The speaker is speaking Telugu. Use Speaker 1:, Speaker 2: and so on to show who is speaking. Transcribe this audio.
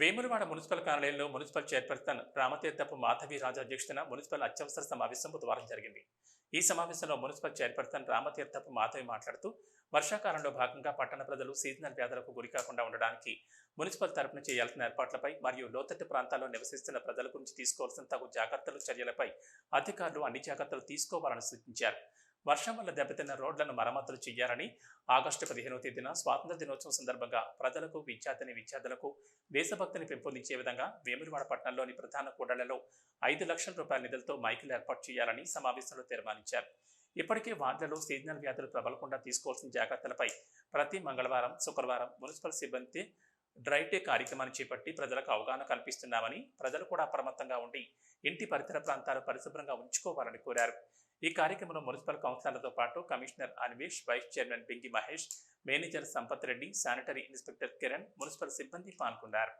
Speaker 1: వేములవాడ మున్సిపల్ కార్యాలయంలో మున్సిపల్ చైర్పర్సన్ రామతీర్థపు మాధవి రాజు అధ్యక్షతన మున్సిపల్ అత్యవసర సమావేశం బుధవారం జరిగింది. ఈ సమావేశంలో మున్సిపల్ చైర్పర్సన్ రామతీర్థపు మాధవి మాట్లాడుతూ వర్షాకాలంలో భాగంగా పట్టణ ప్రజలు సీజనల్ వ్యాధులకు గురికాకుండా ఉండడానికి మున్సిపల్ తరపున చేయాల్సిన ఏర్పాట్లపై మరియు లోతట్టు ప్రాంతాల్లో నివసిస్తున్న ప్రజల గురించి తీసుకోవాల్సిన తగు జాగ్రత్తలు చర్యలపై అధికారులు అన్ని జాగ్రత్తలు తీసుకోవాలని సూచించారు. వర్షం వల్ల దెబ్బతిన్న రోడ్లను మరమ్మతులు చేయాలని ఆగస్టు పదిహేనవ తేదీన స్వాతంత్ర దినోత్సవం సందర్భంగా ప్రజలకు విద్యార్థిని విద్యార్థులకు దేశభక్తిని పెంపొందించే విధంగా వేములవాడ పట్టణంలోని ప్రధాన కూడళ్ళలో ఐదు లక్షల రూపాయల నిధులతో మైకులు ఏర్పాటు చేయాలని సమావేశంలో తీర్మానించారు. ఇప్పటికే వార్డులలో సీజనల్ వ్యాధులు ప్రబలకుండా తీసుకోవాల్సిన జాగ్రత్తలపై ప్రతి మంగళవారం శుక్రవారం మున్సిపల్ సిబ్బంది డ్రైటే కార్యక్రమాన్ని చేపట్టి ప్రజలకు అవగాహన కల్పిస్తున్నామని ప్రజలు కూడా అప్రమత్తంగా ఉండి ఇంటి పరిసర ప్రాంతాలు పరిశుభ్రంగా ఉంచుకోవాలని కోరారు. ఈ కార్యక్రమంలో మున్సిపల్ కౌన్సిలర్లతో పాటు commissioner Anvesh vice chairman Bingi Mahesh manager Sampath Reddy sanitary inspector Kiran municipal సిబ్బంది పాల్గొన్నారు.